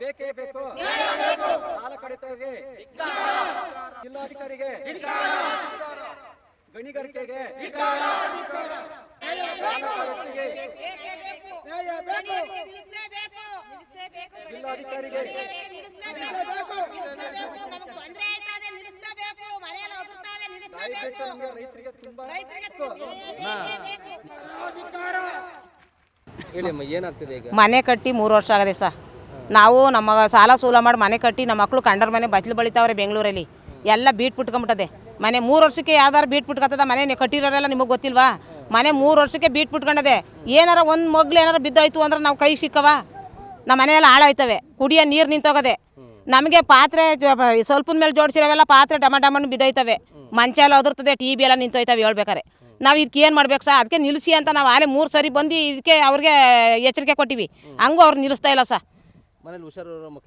ಬೇಕೇ ಬೇಕು. ಸಾಲ ಕಡಿತರಿಗೆ ಜಿಲ್ಲಾಧಿಕಾರಿಗೆ. ಗಣಿಗಾರಿಕೆಗೆ. ಜಿಲ್ಲಾಧಿಕಾರಿಗೆ. ರೈತರಿಗೆ ತುಂಬಾ ಏನಾಗ್ತಿದೆ ಈಗ? ಮನೆ ಕಟ್ಟಿ ಮೂರು ವರ್ಷ ಆಗದೆ ಸರ್. ನಾವು ನಮ್ಮ ಸಾಲ ಸೂಲ ಮಾಡಿ ಮನೆ ಕಟ್ಟಿ ನಮ್ಮ ಮಕ್ಕಳು ಕಂಡರ ಮನೆ ಬಚ್ಲು ಬಳಿತಾವ್ರೆ ಬೆಂಗಳೂರಲ್ಲಿ. ಎಲ್ಲ ಬೀಟ್ ಬಿಟ್ಕೊಂಬಿಟ್ಟದೆ ಮನೆ ಮೂರು ವರ್ಷಕ್ಕೆ ಯಾವ್ದಾರು ಬೀಟ್ ಬಿಟ್ಕೊತದ ಮನೆ ನೀವು ಕಟ್ಟಿರೋರೆಲ್ಲ ನಿಮಗೆ ಗೊತ್ತಿಲ್ವಾ? ಮನೆ ಮೂರು ವರ್ಷಕ್ಕೆ ಬೀಟ್ ಬಿಟ್ಕೊಂಡದೆ ಏನಾರ ಒಂದು ಮಗ್ಲು ಏನಾರ ಬಿದ್ದೋಯ್ತು ಅಂದ್ರೆ ನಾವು ಕೈ ಸಿಕ್ಕವ? ನಮ್ಮ ಮನೆಯೆಲ್ಲ ಹಾಳಾಯ್ತವೆ. ಕುಡಿಯೋ ನೀರು ನಿಂತೋಗದೆ. ನಮಗೆ ಪಾತ್ರೆ ಸ್ವಲ್ಪದ ಮೇಲೆ ಜೋಡಿಸಿರೋವೆಲ್ಲ ಪಾತ್ರೆ ಡಮ ಡಮನ್ ಬಿದ್ದೋಯ್ತವೆ. ಮಂಚ ಎಲ್ಲ ಟಿ ಬಿ ಎಲ್ಲ ನಿಂತೋಯ್ತವೆ ಹೇಳ್ಬೇಕಾರೆ. ನಾವು ಇದಕ್ಕೆ ಏನು ಮಾಡ್ಬೇಕು ಸರ್? ಅದಕ್ಕೆ ನಿಲ್ಲಿಸಿ ಅಂತ ನಾವು ಆಲೆ ಮೂರು ಸರಿ ಬಂದು ಇದಕ್ಕೆ ಅವ್ರಿಗೆ ಎಚ್ಚರಿಕೆ ಕೊಟ್ಟಿವಿ. ಹಂಗೂ ಅವ್ರು ನಿಲ್ಲಿಸ್ತಾ ಇಲ್ಲ ಸರ್.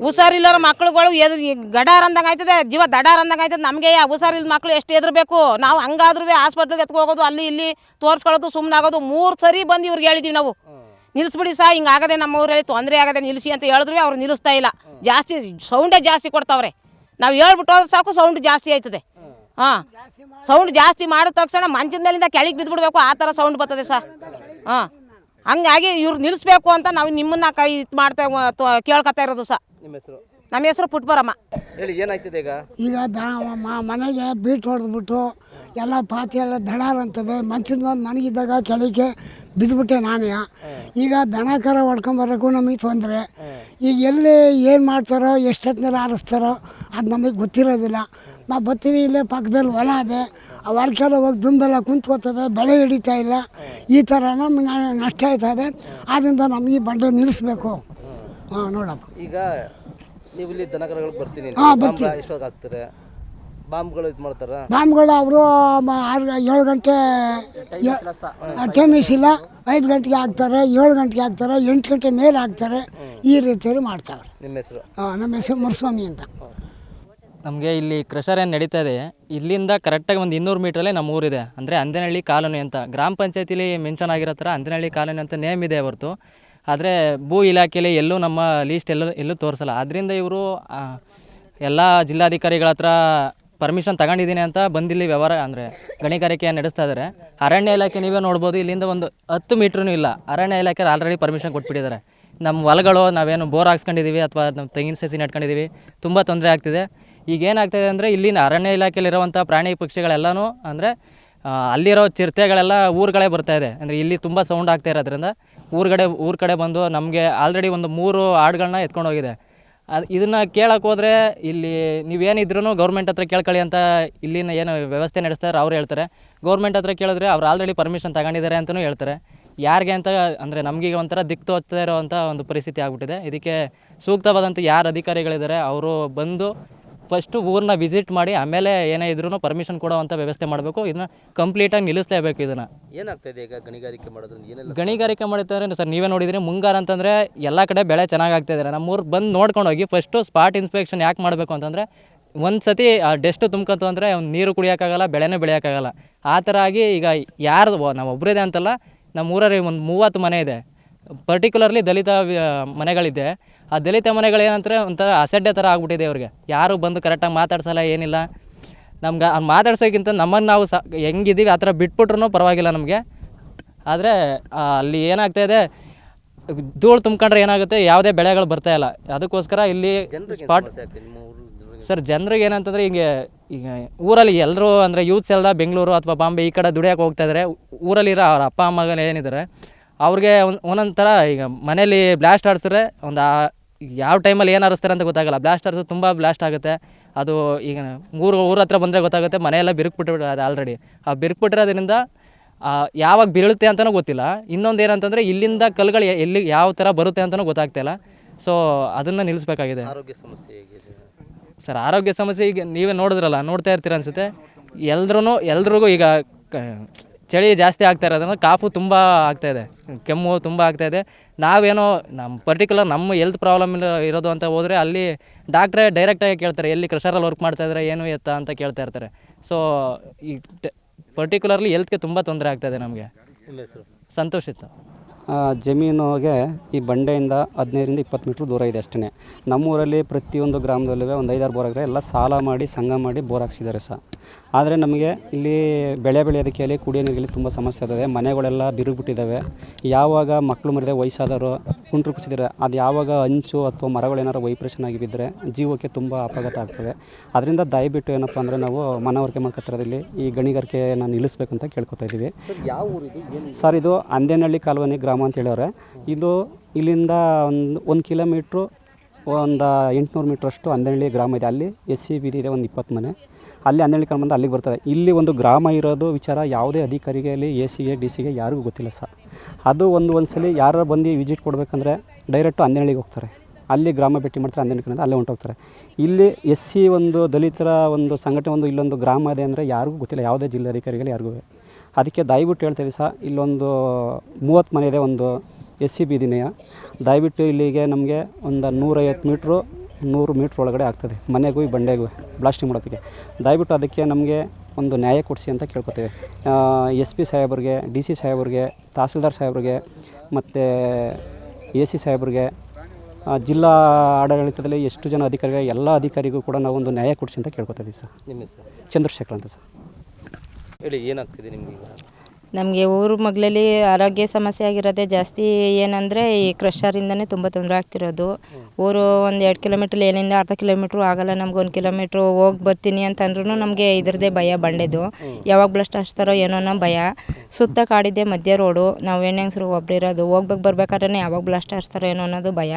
ಹುಷಾರಿಲ್ಲರ ಮಕ್ಳುಗಳು ಎದು ಗಡಾರ್ ಅಂದಂಗೆ ಆಯ್ತದೆ ಜೀವ ದಡಾರ್ ಅಂದಂಗೆ ಆಯ್ತದೆ ನಮಗೆ ಹುಷಾರಿಲ್ಲ ಮಕ್ಕಳು ಎಷ್ಟು ಎದ್ರಬೇಕು ನಾವು ಹಂಗಾದ್ರೂ ಆಸ್ಪತ್ರೆಗೆ ಎತ್ಕೊ ಹೋಗೋದು ಅಲ್ಲಿ ಇಲ್ಲಿ ತೋರಿಸ್ಕೊಳ್ಳೋದು ಸುಮ್ಮನಾಗೋದು ಮೂರು ಸರಿ ಬಂದು ಇವ್ರಿಗೆ ಹೇಳಿದ್ದೀವಿ ನಾವು. ನಿಲ್ಲಿಸ್ಬಿಡಿ ಸಾ ಹಿಂಗೆ ಆಗದೆ ನಮ್ಮ ಊರಲ್ಲಿ ತೊಂದರೆ ಆಗದೆ ನಿಲ್ಲಿಸಿ ಅಂತ ಹೇಳಿದ್ರು ಅವ್ರು ನಿಲ್ಲಿಸ್ತಾ ಇಲ್ಲ. ಜಾಸ್ತಿ ಸೌಂಡೇ ಜಾಸ್ತಿ ಕೊಡ್ತಾವ್ರೆ. ನಾವು ಹೇಳ್ಬಿಟ್ಟು ಹೋದ್ರೆ ಸಾಕು ಸೌಂಡ್ ಜಾಸ್ತಿ ಆಯ್ತದೆ. ಹಾಂ. ಸೌಂಡ್ ಜಾಸ್ತಿ ಮಾಡಿದ ತಕ್ಷಣ ಮಂಚಿನ ಮೇಲಿಂದ ಕೆಳಗೆ ಬಿದ್ದುಬಿಡ್ಬೇಕು ಆ ಥರ ಸೌಂಡ್ ಬರ್ತದೆ ಸಾ. ಹಾಂ. ಹಂಗಾಗಿ ಇವ್ರು ನಿಲ್ಲಿಸ್ಬೇಕು ಅಂತ ನಾವು ನಿಮ್ಮನ್ನ ಕೈ ಇದ್ ಮಾಡ್ತಾ ಅಥವಾ ಕೇಳ್ಕೊತಾ ಇರೋದು ಸಹ. ನಿಮ್ಮ ಹೆಸರು? ನಮ್ಮ ಹೆಸರು ಪುಟ್ಬರಮ್ಮ. ಹೇಳಿ ಏನಾಗ್ತಿದೆ ಈಗ? ಈಗ ದಾ ಮ- ಮನೆಗೆ ಬೀಟ್ ಹೊಡೆದ್ಬಿಟ್ಟು ಎಲ್ಲ ಪಾತಿ ಎಲ್ಲ ದಡಾರ್ ಅಂತವೆ. ಮಂಚದ ಮೇಲೆ ಮನೆಗಿದ್ದಾಗ ಕೆಳಗೆ ಬಿದ್ದುಬಿಟ್ಟೆ ನಾನೇ. ಈಗ ದನ ಕರ ಹೊಡ್ಕೊಂಬರೋಕ್ಕೂ ನಮಗೆ ತೊಂದರೆ. ಈಗ ಎಲ್ಲಿ ಏನು ಮಾಡ್ತಾರೋ ಎಷ್ಟೊತ್ತಿನಲ್ಲಿ ಆರಿಸ್ತಾರೋ ಅದು ನಮಗೆ ಗೊತ್ತಿರೋದಿಲ್ಲ. ನಾವು ಬರ್ತೀವಿ ಇಲ್ಲೇ ಪಕ್ಕದಲ್ಲಿ ಹೊಲ ಇದೆ. ಆ ಹೊಲಕ್ಕೆಲ್ಲ ಹೋಗಿ ದುಂಬೆಲ್ಲ ಕುಂತ್ಕೋತದೆ ಬೆಳೆ ಹಿಡಿತಾ ಇಲ್ಲ. ಈ ಥರ ನಮ್ಗೆ ನಷ್ಟ ಆಯ್ತಾ ಇದೆ. ಆದ್ದರಿಂದ ನಮಗೆ ಈ ಬಂಡೆ ನಿಲ್ಲಿಸ್ಬೇಕು. ಹಾಂ ನೋಡಪ್ಪ. ಈಗ ನೀವು ಇಲ್ಲಿ ದನಕರಗಳಿಗೆ ಬರ್ತೀನಿ ಹಾಂ ಬರ್ತೀನಿ. ಬಾಂಬ್ಗಳು ಇದು ಮಾಡ್ತಾರೆ? ಬಾಂಬ್ಗಳು ಅವರು ಆರು ಏಳು ಗಂಟೆ ಟೈಮಿಸ್ ಇಲ್ಲ ಐದು ಗಂಟೆಗೆ ಹಾಕ್ತಾರೆ ಏಳು ಗಂಟೆಗೆ ಹಾಕ್ತಾರೆ ಎಂಟು ಗಂಟೆ ಮೇಲೆ ಹಾಕ್ತಾರೆ. ಈ ರೀತಿಯಲ್ಲಿ ಮಾಡ್ತಾರೆ. ನಿಮ್ಮ ಹೆಸರು? ಹಾಂ ನಮ್ಮ ಹೆಸರು ಮುರುಸ್ವಾಮಿ ಅಂತ. ನಮಗೆ ಇಲ್ಲಿ ಕ್ರಷರ್ ಏನು ನಡೀತಾ ಇದೆ, ಇಲ್ಲಿಂದ ಕರೆಕ್ಟಾಗಿ ಒಂದು ಇನ್ನೂರು ಮೀಟ್ರಲ್ಲೇ ನಮ್ಮ ಊರಿದೆ ಅಂದರೆ ಅಂಜನಹಳ್ಳಿ ಕಾಲೋನಿ ಅಂತ. ಗ್ರಾಮ ಪಂಚಾಯತಿಲಿ ಮೆನ್ಷನ್ ಆಗಿರೋ ಥರ ಅಂಜನಹಳ್ಳಿ ಕಾಲೋನಿ ಅಂತ ನೇಮ್ ಇದೆ ಹೊರತು. ಆದರೆ ಭೂ ಇಲಾಖೆಯಲ್ಲಿ ಎಲ್ಲೂ ನಮ್ಮ ಲೀಸ್ಟ್ ಎಲ್ಲೂ ಎಲ್ಲೂ ತೋರಿಸಲ್ಲ. ಆದ್ದರಿಂದ ಇವರು ಎಲ್ಲ ಜಿಲ್ಲಾಧಿಕಾರಿಗಳ ಹತ್ರ ಪರ್ಮಿಷನ್ ತಗೊಂಡಿದ್ದೀನಿ ಅಂತ ಬಂದಿಲ್ಲಿ ವ್ಯವಹಾರ, ಅಂದರೆ ಗಣಿಗಾರಿಕೆ ನಡೆಸ್ತಾ ಇದ್ದಾರೆ ಅರಣ್ಯ ಇಲಾಖೆ ನೀವೇ ನೋಡ್ಬೋದು, ಇಲ್ಲಿಂದ ಒಂದು ಹತ್ತು ಮೀಟ್ರೂ ಇಲ್ಲ. ಅರಣ್ಯ ಇಲಾಖೆ ಆಲ್ರೆಡಿ ಪರ್ಮಿಷನ್ ಕೊಟ್ಬಿಟ್ಟಿದ್ದಾರೆ. ನಮ್ಮ ಹೊಲಗಳು, ನಾವೇನು ಬೋರ್ ಹಾಕ್ಸ್ಕೊಂಡಿದ್ದೀವಿ ಅಥವಾ ನಮ್ಮ ತೆಂಗಿನ ಸಸಿ ನೆಟ್ಕೊಂಡಿದ್ದೀವಿ ತುಂಬ ತೊಂದರೆ ಆಗ್ತಿದೆ. ಈಗ ಏನಾಗ್ತಾಯಿದೆ ಅಂದರೆ ಇಲ್ಲಿನ ಅರಣ್ಯ ಇಲಾಖೆಯಲ್ಲಿರುವಂಥ ಪ್ರಾಣಿ ಪಕ್ಷಿಗಳೆಲ್ಲನೂ ಅಂದರೆ ಅಲ್ಲಿರೋ ಚಿರತೆಗಳೆಲ್ಲ ಊರುಗಳೇ ಇದೆ. ಅಂದರೆ ಇಲ್ಲಿ ತುಂಬ ಸೌಂಡ್ ಆಗ್ತಾ ಇರೋದ್ರಿಂದ ಊರುಗಡೆ ಊರ ಕಡೆ ಬಂದು ನಮಗೆ ಆಲ್ರೆಡಿ ಒಂದು ಮೂರು ಹಾಡುಗಳನ್ನ ಎತ್ಕೊಂಡು ಹೋಗಿದೆ ಅದು ಇದನ್ನು ಕೇಳೋಕ್ಕೆ ಹೋದರೆ ಇಲ್ಲಿ ನೀವೇನಿದ್ರೂ ಗೌರ್ಮೆಂಟ್ ಹತ್ರ ಕೇಳ್ಕೊಳ್ಳಿ ಅಂತ ಇಲ್ಲಿನ ಏನು ವ್ಯವಸ್ಥೆ ನಡೆಸ್ತಾರೆ ಅವ್ರು ಹೇಳ್ತಾರೆ. ಗೌರ್ಮೆಂಟ್ ಹತ್ರ ಕೇಳಿದ್ರೆ ಅವ್ರು ಆಲ್ರೆಡಿ ಪರ್ಮಿಷನ್ ತಗೊಂಡಿದ್ದಾರೆ ಅಂತಲೂ ಹೇಳ್ತಾರೆ. ಯಾರಿಗೆ ಅಂತ ಅಂದರೆ ನಮಗೀಗ ಒಂಥರ ದಿಕ್ಕು ತೋಚ್ತಾ ಇರೋವಂಥ ಒಂದು ಪರಿಸ್ಥಿತಿ ಆಗಿಬಿಟ್ಟಿದೆ. ಇದಕ್ಕೆ ಸೂಕ್ತವಾದಂಥ ಯಾರು ಅಧಿಕಾರಿಗಳಿದ್ದಾರೆ, ಅವರು ಬಂದು ಫಸ್ಟು ಊರನ್ನ ವಿಸಿಟ್ ಮಾಡಿ ಆಮೇಲೆ ಏನೇ ಇದ್ರೂ ಪರ್ಮಿಷನ್ ಕೊಡೋವಂಥ ವ್ಯವಸ್ಥೆ ಮಾಡಬೇಕು. ಇದನ್ನ ಕಂಪ್ಲೀಟಾಗಿ ನಿಲ್ಲಿಸಲೇಬೇಕು ಇದನ್ನು. ಏನಾಗ್ತಾ ಇದೆ ಈಗ ಗಣಿಗಾರಿಕೆ ಮಾಡೋದ್ರಿಂದ ಏನೆಲ್ಲ ಗಣಿಗಾರಿಕೆ ಮಾಡಿದ್ರೆ ಸರ್ ನೀವೇ ನೋಡಿದ್ರಿ ಮುಂಗಾರ ಅಂತಂದರೆ ಎಲ್ಲ ಕಡೆ ಬೆಳೆ ಚೆನ್ನಾಗಿ ನಮ್ಮ ನಮ್ಮೂರು ಬಂದು ನೋಡ್ಕೊಂಡು ಹೋಗಿ ಫಸ್ಟು ಸ್ಪಾಟ್ ಇನ್ಸ್ಪೆಕ್ಷನ್ ಯಾಕೆ ಮಾಡಬೇಕು ಅಂತಂದರೆ ಒಂದು ಸತಿ ಆ ಡೆಸ್ಟು ತುಂಬ್ಕೊಂತು ಅಂದರೆ ಅವ್ನು ನೀರು ಕುಡಿಯೋಕ್ಕಾಗಲ್ಲ ಬೆಳೆನೇ ಬೆಳೆಯೋಕ್ಕಾಗಲ್ಲ. ಆ ಥರ ಆಗಿ ಈಗ ಯಾರು ನಾವು ಒಬ್ಬರಿದೆ ಅಂತಲ್ಲ ನಮ್ಮ ಊರಲ್ಲಿ ಒಂದು ಮೂವತ್ತು ಮನೆ ಇದೆ. ಪರ್ಟಿಕ್ಯುಲರ್ಲಿ ದಲಿತ ಮನೆಗಳಿದೆ. ಆ ದಲಿತ ಮನೆಗಳು ಏನಂತಾರೆ ಒಂಥರ ಅಸಡ್ಡೆ ಥರ ಆಗ್ಬಿಟ್ಟಿದೆ ಅವ್ರಿಗೆ. ಯಾರು ಬಂದು ಕರೆಕ್ಟಾಗಿ ಮಾತಾಡ್ಸಲ್ಲ ಏನಿಲ್ಲ. ನಮ್ಗೆ ಅವ್ನು ಮಾತಾಡ್ಸೋಕ್ಕಿಂತ ನಮ್ಮನ್ನು ನಾವು ಸ ಹೆಂಗಿದ್ದೀವಿ ಆ ಥರ ಬಿಟ್ಬಿಟ್ರು ಪರವಾಗಿಲ್ಲ ನಮಗೆ. ಆದರೆ ಅಲ್ಲಿ ಏನಾಗ್ತಾ ಇದೆ ಧೂಳು ತುಂಬ್ಕೊಂಡ್ರೆ ಏನಾಗುತ್ತೆ ಯಾವುದೇ ಬೆಳೆಗಳು ಬರ್ತಾ ಇಲ್ಲ. ಅದಕ್ಕೋಸ್ಕರ ಇಲ್ಲಿ ಸ್ಪಾಟ್ ಸರ್ ಜನರಿಗೆ ಏನಂತಂದ್ರೆ ಹಿಂಗೆ ಈಗ ಊರಲ್ಲಿ ಎಲ್ಲರೂ ಅಂದರೆ ಯೂತ್ಸ್ ಎಲ್ಲ ಬೆಂಗಳೂರು ಅಥವಾ ಬಾಂಬೆ ಈ ಕಡೆ ದುಡಿಯೋಕೆ ಹೋಗ್ತಾಯಿದ್ರೆ ಊರಲ್ಲಿರೋ ಅವ್ರ ಅಪ್ಪ ಅಮ್ಮಗಳು ಏನಿದ್ದಾರೆ ಅವ್ರಿಗೆ ಒಂದು ಒಂದೊಂದು ಥರ ಈಗ ಮನೇಲಿ ಬ್ಲಾಸ್ಟ್ ಆಡಿಸಿದ್ರೆ ಒಂದು ಯಾವ ಟೈಮಲ್ಲಿ ಏನು ಆರಿಸ್ತಾರೆ ಅಂತ ಗೊತ್ತಾಗಲ್ಲ. ಬ್ಲಾಸ್ಟ್ ಆಡಿಸೋದು ತುಂಬ ಬ್ಲಾಸ್ಟ್ ಆಗುತ್ತೆ. ಅದು ಈಗ ಊರು ಊರ ಹತ್ರ ಬಂದರೆ ಗೊತ್ತಾಗುತ್ತೆ ಮನೆಯೆಲ್ಲ ಬಿರುಕು ಅದು ಆಲ್ರೆಡಿ ಆ ಬಿರುಕು ಬಿಟ್ಟಿರೋದ್ರಿಂದ ಯಾವಾಗ ಬೀಳುತ್ತೆ ಅಂತಲೂ ಗೊತ್ತಿಲ್ಲ. ಇನ್ನೊಂದು ಏನಂತಂದರೆ ಇಲ್ಲಿಂದ ಕಲ್ಗಳು ಎಲ್ಲಿ ಯಾವ ಥರ ಬರುತ್ತೆ ಅಂತಲೂ ಗೊತ್ತಾಗ್ತಾಯಿಲ್ಲ ಸೊ ಅದನ್ನು ನಿಲ್ಲಿಸ್ಬೇಕಾಗಿದೆ. ಆರೋಗ್ಯ ಸಮಸ್ಯೆ ಹೇಗಿದೆ? ಸರ್ ಆರೋಗ್ಯ ಸಮಸ್ಯೆ ಈಗ ನೀವೇ ನೋಡಿದ್ರಲ್ಲ ನೋಡ್ತಾ ಇರ್ತೀರ ಅನಿಸುತ್ತೆ. ಎಲ್ರೂ ಎಲ್ರಿಗೂ ಈಗ ಚಳಿ ಜಾಸ್ತಿ ಆಗ್ತಾ ಇರೋದ್ರಿಂದ ಕಾಫು ತುಂಬ ಆಗ್ತಾಯಿದೆ ಇದೆ ಕೆಮ್ಮು ತುಂಬ ಆಗ್ತಾಯಿದೆ ಇದೆ. ನಾವೇನೋ ನಮ್ಮ ಪರ್ಟಿಕ್ಯುಲರ್ ನಮ್ಮ ಹೆಲ್ತ್ ಪ್ರಾಬ್ಲಮ್ ಇರೋದು ಅಂತ ಹೋದರೆ ಅಲ್ಲಿ ಡಾಕ್ಟ್ರೇ ಡೈರೆಕ್ಟಾಗಿ ಕೇಳ್ತಾರೆ ಎಲ್ಲಿ ಕ್ರಷರಲ್ಲಿ ವರ್ಕ್ ಮಾಡ್ತಾ ಇದ್ದಾರೆ ಏನು ಎತ್ತ ಅಂತ ಕೇಳ್ತಾ ಇರ್ತಾರೆ. ಸೊ ಈ ಪರ್ಟಿಕ್ಯುಲರ್ಲಿ ಹೆಲ್ತ್ಗೆ ತುಂಬ ತೊಂದರೆ ಆಗ್ತಾಯಿದೆ ನಮಗೆ. ಸಂತೋಷ ಇತ್ತು. ಜಮೀನಿಗೆ ಈ ಬಂಡೆಯಿಂದ ಹದಿನೈದರಿಂದ ಇಪ್ಪತ್ತು ಮೀಟ್ರ್ ದೂರ ಇದೆ ಅಷ್ಟೇ ನಮ್ಮೂರಲ್ಲಿ ಪ್ರತಿಯೊಂದು ಗ್ರಾಮದಲ್ಲೂ ಒಂದು ಐದಾರು ಬೋರ್ ಆಗಿದೆ ಎಲ್ಲ ಸಾಲ ಮಾಡಿ ಸಂಘ ಮಾಡಿ ಬೋರ್ ಹಾಕ್ಸಿದ್ದಾರೆ ಸಹ ಆದರೆ ನಮಗೆ ಇಲ್ಲಿ ಬೆಳೆ ಬೆಳೆಯೋದಕ್ಕೆ ಅಲ್ಲಿ ಕುಡಿಯೋ ನೀರಿಗೆ ತುಂಬ ಸಮಸ್ಯೆ ಆಗ್ತದೆ. ಮನೆಗಳೆಲ್ಲ ಬಿರುಗುಬಿಟ್ಟಿದ್ದಾವೆ ಯಾವಾಗ ಮಕ್ಕಳು ಮರಿದೆ ವಯಸ್ಸಾದವರು ಕುಂಟ್ರು ಕುಸಿದರೆ ಅದು ಯಾವಾಗ ಹಂಚು ಅಥವಾ ಮರಗಳೇನಾರು ವೈಪ್ರೇಷನ್ ಆಗಿ ಬಿದ್ದರೆ ಜೀವಕ್ಕೆ ತುಂಬ ಅಪಘಾತ ಆಗ್ತದೆ. ಅದರಿಂದ ದಯವಿಟ್ಟು ಏನಪ್ಪ ಅಂದರೆ ನಾವು ಮನವರಿಕೆ ಮಾಡ್ಕೊತಿರೋದಿಲ್ಲಿ ಈ ಗಣಿಗಾರಿಕೆನ ನಿಲ್ಲಿಸ್ಬೇಕಂತ ಕೇಳ್ಕೊತಾ ಇದ್ದೀವಿ ಸರ್ ಇದು? ಅಂದೇನಹಳ್ಳಿ ಕಾಲೋನಿ ಗ್ರಾಮ ಅಂತ ಹೇಳೋರೆ ಇದು ಇಲ್ಲಿಂದ ಒಂದು ಒಂದು ಕಿಲೋಮೀಟ್ರು ಒಂದು ಎಂಟುನೂರು ಮೀಟ್ರಷ್ಟು ಅಂದೇನಹಳ್ಳಿ ಗ್ರಾಮ ಇದೆ. ಅಲ್ಲಿ ಎಸ್ ಸಿ ಬೀದಿ ಇದೆ ಒಂದು ಇಪ್ಪತ್ತು ಮನೆ. ಅಲ್ಲಿ ಹನ್ನೆರಡು ಕಿಲೋಮೀಟರ್ ಬಂದು ಅಲ್ಲಿಗೆ ಬರ್ತದೆ. ಇಲ್ಲಿ ಒಂದು ಗ್ರಾಮ ಇರೋದು ವಿಚಾರ, ಯಾವುದೇ ಅಧಿಕಾರಿಗೆ ಅಲ್ಲಿ ಎ ಸಿಗೆ ಡಿ ಸಿಗೆ ಯಾರಿಗೂ ಗೊತ್ತಿಲ್ಲ ಸರ್. ಅದು ಒಂದು ಒಂದು ಸಲ ಯಾರು ಬಂದು ವಿಸಿಟ್ ಕೊಡಬೇಕಂದ್ರೆ ಡೈರೆಕ್ಟು ಹನ್ನೆರಡಿಗೆ ಹೋಗ್ತಾರೆ. ಅಲ್ಲಿ ಗ್ರಾಮ ಭೇಟಿ ಮಾಡ್ತಾರೆ, ಹನ್ನೆರಡು ಕಿಲೋಮೀಟರ್ ಅಲ್ಲೇ ಹೊಂಟೋಗ್ತಾರೆ. ಇಲ್ಲಿ ಎಸ್ ಸಿ ಒಂದು ದಲಿತರ ಒಂದು ಸಂಘಟನೆ ಒಂದು ಇಲ್ಲೊಂದು ಗ್ರಾಮ ಇದೆ ಅಂದರೆ ಯಾರಿಗೂ ಗೊತ್ತಿಲ್ಲ, ಯಾವುದೇ ಜಿಲ್ಲಾಧಿಕಾರಿಗಳು ಯಾರಿಗೂ. ಅದಕ್ಕೆ ದಯವಿಟ್ಟು ಹೇಳ್ತೀವಿ ಸರ್, ಇಲ್ಲೊಂದು ಮೂವತ್ತು ಮನೆ ಇದೆ ಒಂದು ಎಸ್ ಸಿ ಬೀದಿನೆಯ. ದಯವಿಟ್ಟು ಇಲ್ಲಿಗೆ ನಮಗೆ ಒಂದು ನೂರೈವತ್ತು ಮೀಟ್ರು ನೂರು ಮೀಟ್ರ್ ಒಳಗಡೆ ಆಗ್ತದೆ ಮನೆಗೂ ಈ ಬಂಡೆಗೂ ಬ್ಲಾಸ್ಟಿಂಗ್ ಮಾಡೋದಕ್ಕೆ. ದಯವಿಟ್ಟು ಅದಕ್ಕೆ ನಮಗೆ ಒಂದು ನ್ಯಾಯ ಕೊಡಿಸಿ ಅಂತ ಕೇಳ್ಕೊತೇವೆ. ಎಸ್ ಪಿ ಸಾಹೇಬ್ರಿಗೆ ಡಿ ಸಿ ಸಾಹೇಬ್ರಿಗೆ ತಹಸೀಲ್ದಾರ್ ಸಾಹೇಬ್ರಿಗೆ ಮತ್ತು ಎ ಸಿ ಸಾಹೇಬ್ರಿಗೆ ಜಿಲ್ಲಾ ಆಡಳಿತದಲ್ಲಿ ಎಷ್ಟು ಜನ ಅಧಿಕಾರಿಗಳು ಎಲ್ಲ ಅಧಿಕಾರಿಗೂ ಕೂಡ ನಾವು ಒಂದು ನ್ಯಾಯ ಕೊಡಿಸಿ ಅಂತ ಕೇಳ್ಕೊತೀವಿ ಸರ್. ಚಂದ್ರಶೇಖರ್ ಅಂತ ಸರ್. ಹೇಳಿ ಏನಾಗ್ತಿದೆ ನಿಮಗೆ ನಮಗೆ ಊರು ಮಗ್ಳಲ್ಲಿ ಆರೋಗ್ಯ ಸಮಸ್ಯೆ ಆಗಿರೋದೇ ಜಾಸ್ತಿ ಏನಂದರೆ ಈ ಕ್ರಷರಿಂದನೇ ತುಂಬ ತೊಂದರೆ ಆಗ್ತಿರೋದು. ಊರು ಒಂದು ಎರಡು ಕಿಲೋಮೀಟ್ರ್ ಏನಿಂದ ಅರ್ಧ ಕಿಲೋಮೀಟ್ರು ಆಗಲ್ಲ, ನಮ್ಗೆ ಒಂದು ಕಿಲೋಮೀಟ್ರು ಹೋಗಿ ಬರ್ತೀನಿ ಅಂತಂದ್ರೂ ನಮಗೆ ಇದ್ರದ್ದೇ ಭಯ ಬಂಡೆದು. ಯಾವಾಗ ಬ್ಲಸ್ಟ್ ಹಚ್ತಾರೋ ಏನೋ ಭಯ. ಸುತ್ತ ಕಾಡಿದ್ದೆ ಮಧ್ಯ ರೋಡು ನಾವು ಹೆಣ್ಣೆಂಗಸ್ರು ಒಬ್ರು ಇರೋದು ಹೋಗ್ಬೇಕು ಬರ್ಬೇಕಾದ್ರೆ ಯಾವಾಗ ಬ್ಲಸ್ಟ್ ಹಚ್ತಾರೋ ಏನೋ ಅನ್ನೋದು ಭಯ.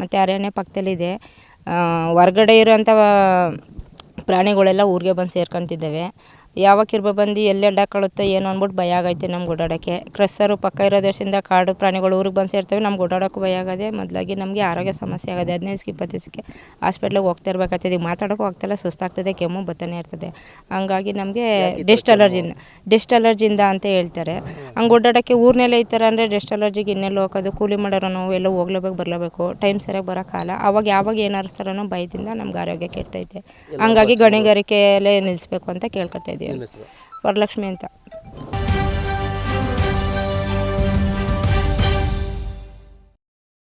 ಮತ್ತು ಅರಣ್ಯ ಪಕ್ಕದಲ್ಲಿದೆ ಹೊರ್ಗಡೆ ಇರೋಂಥ ಪ್ರಾಣಿಗಳೆಲ್ಲ ಊರಿಗೆ ಬಂದು ಸೇರ್ಕೊಂತಿದ್ದಾವೆ. ಯಾವಾಗ ಕಿರ್ಬ ಬಂದು ಎಲ್ಲಿ ಅಡ್ಡಾಕೊಳ್ಳುತ್ತೋ ಏನೋ ಅಂದ್ಬಿಟ್ಟು ಭಯ ಆಗೈತೆ ನಮ್ಗೆ ಓಡಾಡೋಕ್ಕೆ ಕ್ರಸ್ಸರು ಪಕ್ಕ ಇರೋ ದೇಶದಿಂದ ಕಾಡು ಪ್ರಾಣಿಗಳು ಊರಿಗೆ ಬಂದು ಸೇರ್ತವೆ. ನಮ್ಗೆ ಓಡಾಡೋಕ್ಕೂ ಭಯ ಆಗದೆ ಮೊದಲಾಗಿ ನಮಗೆ ಆರೋಗ್ಯ ಸಮಸ್ಯೆ ಆಗದೆ ಹದಿನೈದು ಇಪ್ಪತ್ತು ದಿವಸಕ್ಕೆ ಹಾಸ್ಪಿಟ್ಲಿಗೆ ಹೋಗ್ತಾ ಇರ್ಬೇಕಾಗ್ತದೆ. ಈಗ ಮಾತಾಡೋಕ್ಕೂ ಆಗ್ತಾಯಿಲ್ಲ ಸುಸ್ತಾಗ್ತದೆ ಕೆಮ್ಮು ಬರ್ತಾನೆ ಇರ್ತದೆ. ಹಂಗಾಗಿ ನಮಗೆ ಡೆಸ್ಟ್ ಅಲರ್ಜಿನ ಡೆಸ್ಟ್ ಅಲರ್ಜಿಯಿಂದ ಅಂತ ಹೇಳ್ತಾರೆ. ಹಂಗೆ ಓಡಾಡೋಕ್ಕೆ ಊರ್ನೆಲ್ಲ ಇರ್ತಾರೆ ಅಂದರೆ ಡೆಸ್ಟ್ ಅಲರ್ಜಿಗೆ ಇನ್ನೆಲ್ಲ ಹೋಗೋದು ಕೂಲಿ ಮಾಡೋರೋ ನಾವು ಎಲ್ಲ ಹೋಗ್ಲೇಬೇಕು ಬರಲೇಬೇಕು ಟೈಮ್ ಸರಿಯಾಗಿ ಕಾಲ ಅವಾಗ ಯಾವಾಗ ಏನಾರಿಸ್ತಾರೋ ಭಯದಿಂದ ನಮ್ಗೆ ಆರೋಗ್ಯ ಕೆಡ್ತೈತೆ ಹಂಗಾಗಿ ಗಣಿಗಾರಿಕೆಯಲ್ಲೇ ನಿಲ್ಲಿಸ್ಬೇಕು ಅಂತ ಕೇಳ್ಕೊತಾ ಇದ್ದೀವಿ ನಿಮ್ಮ ಹೆಸರು ವರಲಕ್ಷ್ಮಿ ಅಂತ